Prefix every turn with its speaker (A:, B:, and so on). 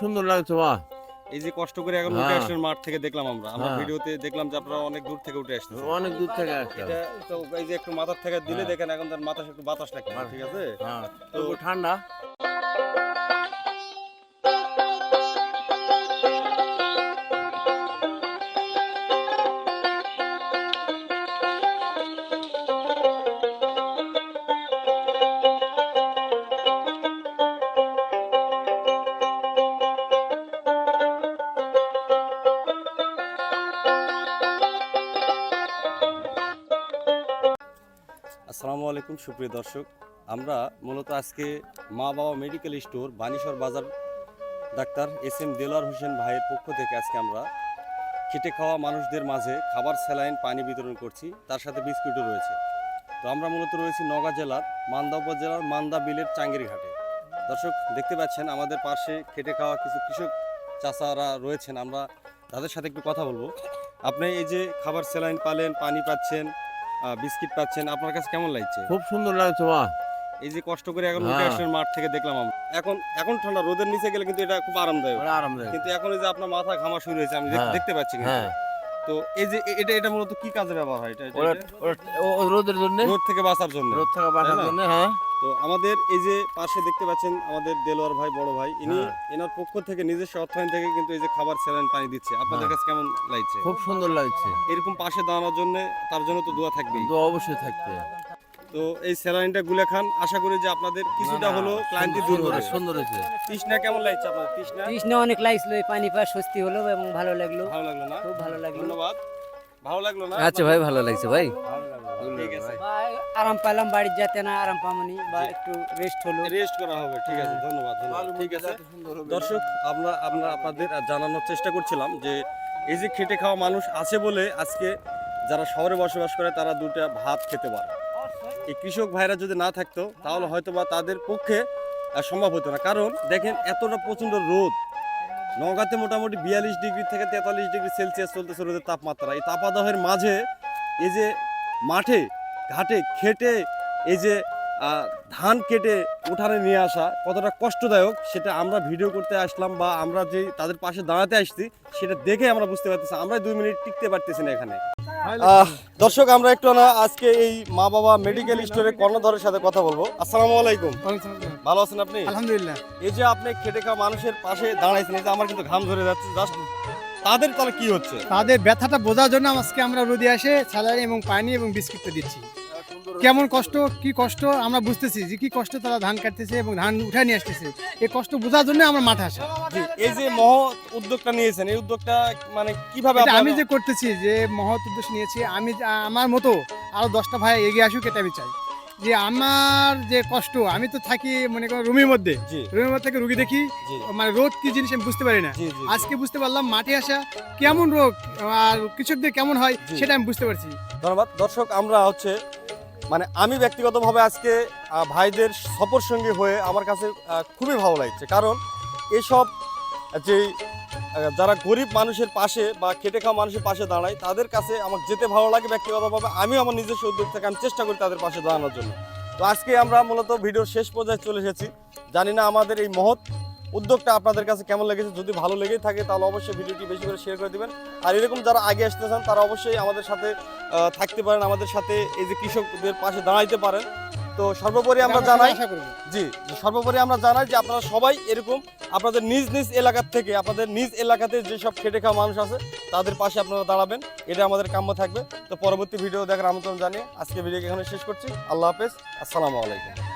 A: সুন্দর লাগছে বা
B: এই যে কষ্ট করে এখন উঠে আসলেন মাঠ থেকে দেখলাম আমরা। আমরা
A: হ্যাঁ।
B: ভিডিওতে দেখলাম যে আপনারা অনেক দূর থেকে উঠে আসছেন
A: অনেক দূর থেকে আসছেন।
B: এটা তো এই যে একটু মাথার থেকে দিলে
A: হ্যাঁ।
B: দেখেন এখন তার মাথা একটু বাতাস লাগছে
A: হ্যাঁ।
B: ঠিক আছে?
A: হ্যাঁ।
B: তো
A: ঠান্ডা।
B: আসসালামু আলাইকুম, সুপ্রিয় দর্শক। আমরা মূলত আজকে মা বাবা মেডিকেল স্টোর বানেশ্বর বাজার, doctor S M Delowar Hossain ভাইয়ের পক্ষ থেকে আজকে আমরা খেটে খাওয়া মানুষদের মাঝে খাবার, স্যালাইন, পানি বিতরণ করছি। তার সাথে বিস্কুটও রয়েছে। তো আমরা মূলত রয়েছি নওগাঁ জেলার মান্দা উপজেলার মান্দা বিলের চাঙ্গির ঘাটে দর্শক, দেখতে পাচ্ছেন আমাদের পাশে খেটে খাওয়া কিছু কৃষক চাষারা রয়েছেন। আমরা তাদের সাথে একটু কথা বলব। আপনি এই যে খাবার, স্যালাইন পালেন, পানি পাচ্ছেন বিস্কিট পাচ্ছেন। আপনার কাছে কেমন লাগছে?
A: খুব সুন্দর লাগছে বা
B: এই যে কষ্ট করে এখন উঠে
A: হ্যাঁ।
B: মাঠ থেকে দেখলাম আমরা। এখন এখন ঠান্ডা রোদের নিচে গেলে কিন্তু এটা খুব আরামদায়ক।
A: আরামদায়ক।
B: কিন্তু এখন এই যে আপনার মাথা ঘামা শুরু হয়েছে আমি
A: হ্যাঁ।
B: দেখতে পাচ্ছি কিন্তু।
A: হ্যাঁ।
B: তো এই যে এটা এটা মূলত কি কাজে ব্যবহার হয়? এটা
A: রোদের জন্য?
B: রোদ থেকে বাঁচার জন্য।
A: রোদ থেকে বাঁচার জন্য হ্যাঁ।
B: তো আমাদের এই যে পাশে দেখতে পাচ্ছেন আমাদের দেলোয়ার ভাই বড় ভাই ইনি
A: হ্যাঁ।
B: এনার পক্ষ থেকে নিজস্ব অর্থায়ন থেকে কিন্তু এই যে খাবার স্যালাইন পানি দিচ্ছে। আপনাদের
A: হ্যাঁ।
B: কাছে কেমন লাগছে?
A: খুব সুন্দর লাগছে।
B: এরকম পাশে দাঁড়ানোর জন্য তার জন্য তো দোয়া থাকবেই।
A: দোয়া অবশ্যই থাকবে।
B: তো এই স্যালাইনটা গুলে খান। আশা করি যে আপনাদের কিছুটা হলো ক্লান্তি দূর
A: সুন্দর-
B: হবে।
A: সুন্দর হয়েছে।
B: তৃষ্ণা কেমন লাগছে আপনার তৃষ্ণা?
C: তৃষ্ণা অনেক লাগছিল এই পানি পাওয়া স্বস্তি হলো এবং ভালো লাগল।
B: ভালো লাগল না?
C: খুব ভালো লাগল।
B: ধন্যবাদ। ভালো লাগল না?
D: আচ্ছা ভাই ভালো লাগছে ভাই।
B: ভালো লাগল। ঠিক আছে।
C: আরাম পেলাম বাড়ির যেতে না আরাম পামনি বা একটু রেস্ট হলো।
B: রেস্ট করা হবে ঠিক আছে ধন্যবাদ ধন্যবাদ। ঠিক আছে। দর্শক আমরা আমরা আপনাদের জানানোর চেষ্টা করছিলাম যে এই যে খেটে খাওয়া মানুষ আছে বলে আজকে যারা শহরে বসবাস করে তারা দুটা ভাত খেতে পারে। এই কৃষক ভাইরা যদি না থাকতো তাহলে হয়তো বা তাদের পক্ষে সম্ভব হতো না। কারণ দেখেন এতটা প্রচণ্ড রোদ। নগাতে মোটামুটি বিয়াল্লিশ ডিগ্রি থেকে তেতাল্লিশ ডিগ্রি সেলসিয়াস চলতেছে রোদের তাপমাত্রা। এই তাপাদহের মাঝে এই যে মাঠে ঘাটে খেটে এই যে ধান কেটে উঠানে নিয়ে আসা কতটা কষ্টদায়ক সেটা আমরা ভিডিও করতে আসলাম বা আমরা যে তাদের পাশে দাঁড়াতে আসছি সেটা দেখে আমরা বুঝতে পারতেছি। আমরা দুই মিনিট টিকতে পারতেছি না এখানে। দর্শক আমরা একটু না আজকে এই মা বাবা মেডিকেল স্টোরের কর্ণধরের সাথে কথা বলব। আসসালামু আলাইকুম। ভালো আছেন আপনি?
E: আলহামদুলিল্লাহ।
B: এই যে আপনি খেটে খাওয়া মানুষের পাশে দাঁড়াইছেন এই যে আমার কিন্তু ঘাম ধরে যাচ্ছে জাস্ট তাদের তাহলে কি হচ্ছে?
E: তাদের ব্যথাটা বোঝার জন্য আজকে আমরা রোদে আসে স্যালারি এবং পানি এবং বিস্কিটটা দিচ্ছি। কেমন কষ্ট কি কষ্ট? আমরা বুঝতেছি যে কি কষ্ট তারা ধান কাটতেছে এবং ধান উঠে নিয়ে আসতেছে। এই কষ্ট বোঝার জন্য আমরা মাঠে আসি।
B: এই যে মহৎ উদ্যোগটা নিয়েছেন এই উদ্যোগটা মানে কীভাবে
E: আমি যে করতেছি যে মহৎ উদ্দেশ্য নিয়েছি আমি আমার মতো আরও দশটা ভাই এগিয়ে আসুক এটা আমি চাই। যে আমার যে কষ্ট আমি তো থাকি মনে করো রুমের মধ্যে। রুমের মধ্যে থেকে রুগী দেখি মানে রোদ কি জিনিস আমি বুঝতে পারি না। আজকে বুঝতে পারলাম মাঠে আসা কেমন রোগ আর কৃষকদের কেমন হয় সেটা আমি বুঝতে পারছি।
B: ধন্যবাদ। দর্শক আমরা হচ্ছে মানে আমি ব্যক্তিগতভাবে আজকে ভাইদের সফর সঙ্গী হয়ে আমার কাছে খুবই ভালো লাগছে। কারণ এসব যে যারা গরিব মানুষের পাশে বা খেটে খাওয়া মানুষের পাশে দাঁড়ায়, তাদের কাছে আমার যেতে ভালো লাগে ব্যক্তিগতভাবে, আমিও আমার নিজস্ব উদ্যোগ থেকে আমি চেষ্টা করি তাদের পাশে দাঁড়ানোর জন্য। তো আজকে আমরা মূলত ভিডিওর শেষ পর্যায়ে চলে এসেছি। জানি না আমাদের এই মহৎ উদ্যোগটা আপনাদের কাছে কেমন লেগেছে, যদি ভালো লেগেই থাকে তাহলে অবশ্যই ভিডিওটি বেশি করে শেয়ার করে দিবেন। আর এরকম যারা আগে আসতে চান, তারা অবশ্যই আমাদের সাথে থাকতে পারেন, আমাদের সাথে এই যে কৃষকদের পাশে দাঁড়াইতে পারেন। তো সর্বোপরি আমরা জানাই জি সর্বোপরি আমরা জানাই যে আপনারা সবাই এরকম আপনাদের নিজ নিজ এলাকার থেকে আপনাদের নিজ এলাকাতে যেসব খেটে খাওয়া মানুষ আছে তাদের পাশে আপনারা দাঁড়াবেন। এটা আমাদের কাম্য থাকবে। তো পরবর্তী ভিডিও দেখার আমন্ত্রণ জানিয়ে আজকে ভিডিও এখানে শেষ করছি। আল্লাহ হাফেজ। আসসালামু আলাইকুম।